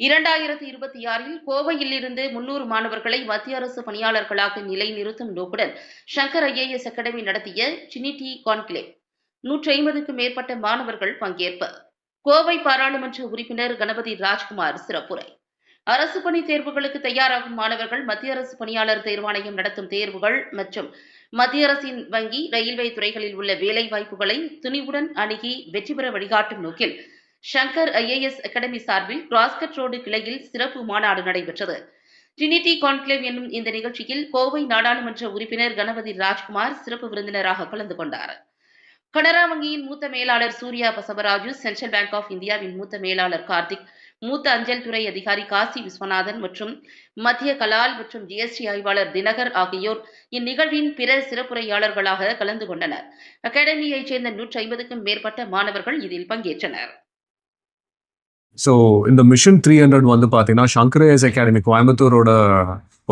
இரண்டாயிரத்தி இருபத்தி ஆறில் கோவையிலிருந்து முன்னூறு மாணவர்களை மத்திய அரசு பணியாளர்களாக நிலைநிறுத்தும் நோக்குடன் சங்கர் ஐஏஎஸ் அகாடமி நடத்திய சினிட்டி கான்கிளேவ். நூற்றி ஐம்பதுக்கும் மேற்பட்ட மாணவர்கள் பங்கேற்பு. கோவை பாராளுமன்ற உறுப்பினர் கணபதி ராஜ்குமார் சிறப்புரை. அரசு பணி தேர்வுகளுக்கு தயாராகும் மாணவர்கள் மத்திய அரசு பணியாளர் தேர்வாணையம் நடத்தும் தேர்வுகள் மற்றும் மத்திய அரசின் வங்கி ரயில்வே துறைகளில் உள்ள வேலைவாய்ப்புகளை துணிவுடன் அணுகி வெற்றி பெற வழிகாட்டும் நோக்கில் ஷங்கர் ஐஏஎஸ் அகாடமி சார்பில் கிராஸ்கட் ரோடு கிளையில் சிறப்பு மாநாடு நடைபெற்றது. டிரினிட்டி கான்க்ளேவ் என்னும் இந்த நிகழ்ச்சியில் கோவை நாடாளுமன்ற உறுப்பினர் கணபதி ராஜ்குமார் சிறப்பு விருந்தினராக கலந்து கொண்டார். கனரா வங்கியின் மூத்த மேலாளர் Surya Basavaraju central bank of இந்தியாவின் மூத்த மேலாளர் கார்த்திக் மூத்த அஞ்சல் துறை அதிகாரி காசி விஸ்வநாதன் மற்றும் மத்திய கலால் மற்றும் ஜிஎஸ்டி ஆய்வாளர் தினகர் ஆகியோர் இந்நிகழ்வின் பிற சிறப்புரையாளர்களாக கலந்து கொண்டனர். அகாடமியைச் சேர்ந்த நூற்றி ஐம்பதுக்கும் மேற்பட்ட மாணவர்கள் இதில் பங்கேற்றனர். ஸோ இந்த மிஷன் த்ரீ ஹண்ட்ரட் வந்து பார்த்தீங்கன்னா சங்கரேஸ் அகாடமி கோயம்புத்தூரோட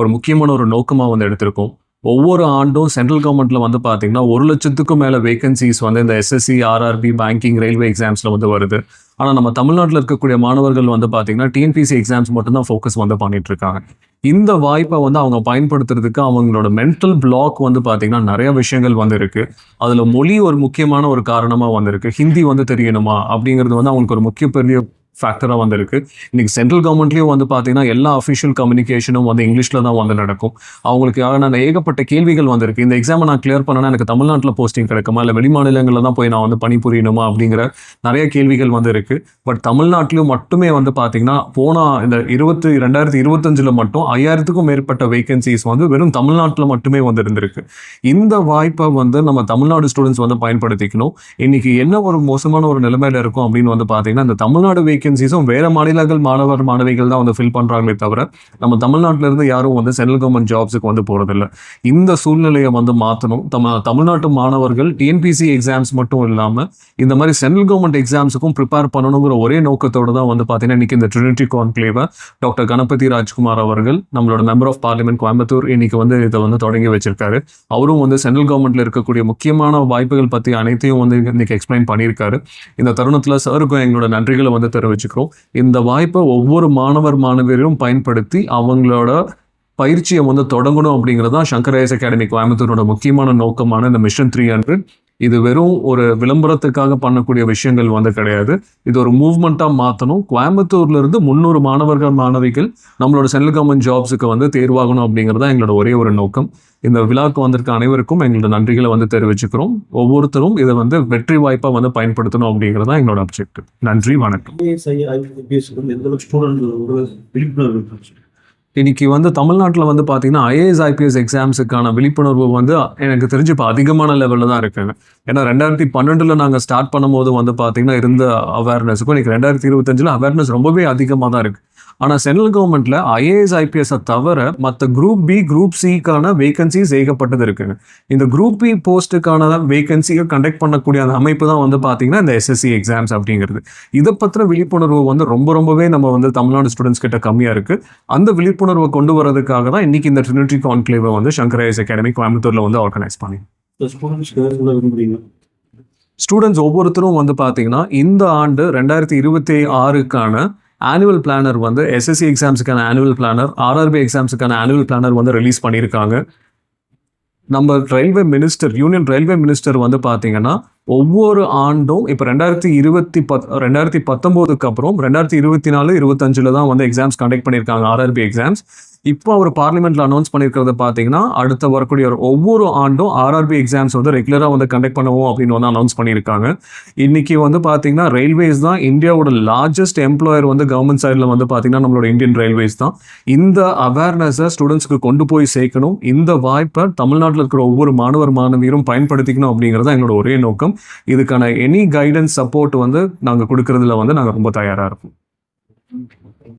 ஒரு முக்கியமான ஒரு நோக்கமாக வந்து எடுத்திருக்கோம். ஒவ்வொரு ஆண்டும் சென்ட்ரல் கவர்மெண்ட்டில் வந்து பார்த்தீங்கன்னா ஒரு லட்சத்துக்கும் மேலே வேகன்சிஸ் வந்து இந்த எஸ்எஸ்சி ஆர்ஆர்பி பேங்கிங் ரயில்வே எக்ஸாம்ஸில் வந்து வருது. ஆனால் நம்ம தமிழ்நாட்டில் இருக்கக்கூடிய மாணவர்கள் வந்து பார்த்தீங்கன்னா டிஎன்பிசி எக்ஸாம்ஸ் மட்டும்தான் ஃபோக்கஸ் வந்து பண்ணிட்டு இருக்காங்க. இந்த வாய்ப்பை வந்து அவங்க பயன்படுத்துறதுக்கு அவங்களோட மென்டல் பிளாக் வந்து பார்த்தீங்கன்னா நிறைய விஷயங்கள் வந்து இருக்கு. அதில் மொழி ஒரு முக்கியமான ஒரு காரணமாக வந்திருக்கு ஹிந்தி வந்து தெரியணுமா அப்படிங்கிறது வந்து அவங்களுக்கு ஒரு முக்கிய பெரிய ஃபேக்டராக வந்திருக்கு. இன்றைக்கி சென்ட்ரல் கவர்மெண்ட்லேயும் வந்து பார்த்தீங்கன்னா எல்லா அஃபிஷியல் கம்யூனிகேஷனும் வந்து இங்கிலீஷில் தான் வந்து நடக்கும். அவங்களுக்கு நான் ஏகப்பட்ட கேள்விகள் வந்திருக்கு. இந்த எக்ஸாமை நான் கிளியர் பண்ணனா எனக்கு தமிழ்நாட்டில் போஸ்டிங் கிடைக்குமா? இல்லை வெளிமாநிலங்களில் தான் போய் நான் வந்து பணிபுரியணுமா? அப்படிங்கிற நிறைய கேள்விகள் வந்து பட் தமிழ்நாட்டிலும் மட்டுமே வந்து பார்த்தீங்கன்னா போனால் இந்த இருபத்தி ரெண்டாயிரத்தி இருபத்தஞ்சில் மட்டும் ஐயாயிரத்துக்கும் மேற்பட்ட வேகன்சிஸ் வந்து வெறும் தமிழ்நாட்டில் மட்டுமே வந்து இருந்திருக்கு. இந்த வாய்ப்பை வந்து நம்ம தமிழ்நாடு ஸ்டூடெண்ட்ஸ் வந்து பயன்படுத்திக்கணும். இன்னைக்கு என்ன ஒரு மோசமான ஒரு நிலைமையில இருக்கும் அப்படின்னு வந்து பார்த்தீங்கன்னா இந்த தமிழ்நாடு வேகன்சிஸும் வேறு மாநிலங்கள் மாணவர் மாணவிகள் தான் வந்து ஃபில் பண்றாங்களே தவிர நம்ம தமிழ்நாட்டிலேருந்து யாரும் வந்து சென்ட்ரல் கவர்மெண்ட் ஜாப்ஸுக்கு வந்து போறதில்ல. இந்த சூழ்நிலையை வந்து மாற்றணும் தம தமிழ்நாட்டு மாணவர்கள் டிஎன்பிசி எக்ஸாம்ஸ் மட்டும் இல்லாமல் இந்த மாதிரி சென்ட்ரல் கவர்மெண்ட் எக்ஸாம்ஸுக்கும் ப்ரிப்பேர் பண்ணணுங்கிற ஒரே நோக்கத்தோடு தான் வந்து பார்த்தீங்கன்னா இன்னைக்கு இந்த ட்ரினிட்டி கான்க்ளேவை டாக்டர் கணபதி ராஜ்குமார் அவர்கள் நம்மளோட மெம்பர் ஆஃப் பார்லிமெண்ட் கோயம்புத்தூர் இன்னைக்கு வந்து இதை வந்து தொடங்கி வச்சிருக்காரு. அவரும் வந்து சென்ட்ரல் கவர்மெண்ட்டில் இருக்கக்கூடிய முக்கியமான வாய்ப்புகள் பற்றி அனைத்தையும் வந்து இன்னைக்கு எக்ஸ்பிளைன் பண்ணியிருக்காரு. இந்த தருணத்தில் சாருக்கும் எங்களோட நன்றிகளை வந்து வச்சுக்கிறோம். இந்த வாய்ப்பை ஒவ்வொரு மாணவர் மாணவியரும் பயன்படுத்தி அவங்களோட பயிற்சியை வந்து தொடங்கணும் அப்படிங்கிறது தான் சங்கரேஸ் அகாடமி கோயம்புத்தூரோட முக்கியமான நோக்கமான இந்த மிஷன் த்ரீ ஹண்ட்ரட் இது வெறும் ஒரு விளம்பரத்துக்காக பண்ணக்கூடிய விஷயங்கள் வந்து கிடையாது. இது ஒரு மூவ்மெண்ட்டாக மாற்றணும் கோயம்புத்தூர்ல இருந்து முந்நூறு மாணவர்கள் மாணவிகள் நம்மளோட சென்ட்ரல் கவர்மெண்ட் ஜாப்ஸுக்கு வந்து தேர்வாகணும் அப்படிங்கிறது தான் எங்களோட ஒரே ஒரு நோக்கம். இந்த விழாவுக்கு வந்திருக்க அனைவருக்கும் எங்களோட நன்றிகளை வந்து தெரிவிச்சுக்கிறோம். ஒவ்வொருத்தரும் இதை வந்து வெற்றி வாய்ப்பாக வந்து பயன்படுத்தணும் அப்படிங்கிறது தான் எங்களோட அப்ஜெக்டிவ் நன்றி வணக்கம். வந்து இன்னைக்கு வந்து தமிழ்நாட்டில் வந்து பார்த்தீங்கன்னா ஐஏஎஸ் ஐபிஎஸ் எக்ஸாம்ஸுக்கான விழிப்புணர்வு வந்து எனக்கு தெரிஞ்சு இப்போ அதிகமான லெவலில் தான் இருக்குங்க ஏன்னா ரெண்டாயிரத்தி பன்னெண்டில் நாங்கள் ஸ்டார்ட் பண்ணும்போது வந்து பார்த்தீங்கன்னா இருந்த அவேர்னஸுக்கும் இன்னைக்கு ரெண்டாயிரத்தி இருபத்தஞ்சில் அவேர்னஸ் ரொம்பவே அதிகமாக தான் இருக்குது ஆனால் சென்ட்ரல் கவர்மெண்ட்டில் ஐஏஎஸ் ஐபிஎஸ்ஸை தவிர மற்ற குரூப் பி குரூப் சிக்கான வேகன்சிஸ் ஏகப்பட்டது இருக்குங்க. இந்த குரூப் பி போஸ்ட்டுக்கான வேகன்சியை கண்டக்ட் பண்ணக்கூடிய அந்த அமைப்பு தான் வந்து பார்த்தீங்கன்னா இந்த எஸ்எஸ்சி எக்ஸாம்ஸ் அப்படிங்கிறது. இதை பற்றின விழிப்புணர்வு வந்து ரொம்ப ரொம்பவே நம்ம வந்து தமிழ்நாடு ஸ்டூடெண்ட்ஸ் கிட்ட கம்மியாக இருக்குது அந்த விழிப்புணர்வை கொண்டு வரதுக்காக தான் இன்னைக்கு இந்த ட்ரினிட்டி கான்க்ளேவை வந்து சங்கர் ஐஎஸ் அகாடமி கோயம்புத்தூர்ல வந்து ஆர்கனைஸ் பண்ணி ஸ்டூடெண்ட்ஸ் ஒவ்வொருத்தரும் வந்து பார்த்தீங்கன்னா இந்த ஆண்டு ரெண்டாயிரத்தி இருபத்தி ஆறுக்கான ஆனுவல் பிளானர் வந்து எஸ்எஸ்சி எக்ஸாம்ஸுக்கான ஆனுவல் பிளானர் ஆர்ஆர்பி எக்ஸாம்ஸுக்கான ஆனுவல் பிளானர் வந்து ரிலீஸ் பண்ணியிருக்காங்க. நம்ம railway minister union railway minister வந்து பார்த்தீங்கன்னா ஒவ்வொரு ஆண்டும் இப்போ ரெண்டாயிரத்தி இருபத்தி பத் ரெண்டாயிரத்தி பத்தொம்போதுக்கு அப்புறம் ரெண்டாயிரத்தி இருபத்தி நாலு இருபத்தஞ்சில் தான் வந்து எக்ஸாம்ஸ் கண்டக்ட் பண்ணியிருக்காங்க ஆர்ஆர்பி எக்ஸாம்ஸ் இப்போ அவர் பார்லிமெண்ட்ல அனௌன்ஸ் பண்ணியிருக்கிறத பார்த்தீங்கன்னா அடுத்த வரக்கூடிய ஒரு ஒவ்வொரு ஆண்டும் ஆர்ஆர்பி எக்ஸாம்ஸ் வந்து ரெகுலராக வந்து கண்டக்ட் பண்ணுவோம் அப்படின்னு வந்து அனௌன்ஸ் பண்ணியிருக்காங்க. இன்னைக்கு வந்து பார்த்தீங்கன்னா ரயில்வேஸ் தான் இந்தியாவோட லார்ஜஸ்ட் எம்ப்ளாயர் வந்து கவர்மெண்ட் சைடில் வந்து பார்த்தீங்கன்னா நம்மளோட இந்தியன் ரயில்வேஸ் தான். இந்த அவேர்னஸை ஸ்டூடெண்ட்ஸ்க்கு கொண்டு போய் சேர்க்கணும். இந்த வாய்ப்பை தமிழ்நாட்டில் இருக்கிற ஒவ்வொரு மாணவர் மாணவியரும் பயன்படுத்திக்கணும் அப்படிங்கிறது தான் எங்களோட ஒரே நோக்கம். இதுக்கான எனி கைடன்ஸ் சப்போர்ட் வந்து நாங்கள் கொடுக்கறதுல வந்து நாங்கள் ரொம்ப தயாராக இருப்போம்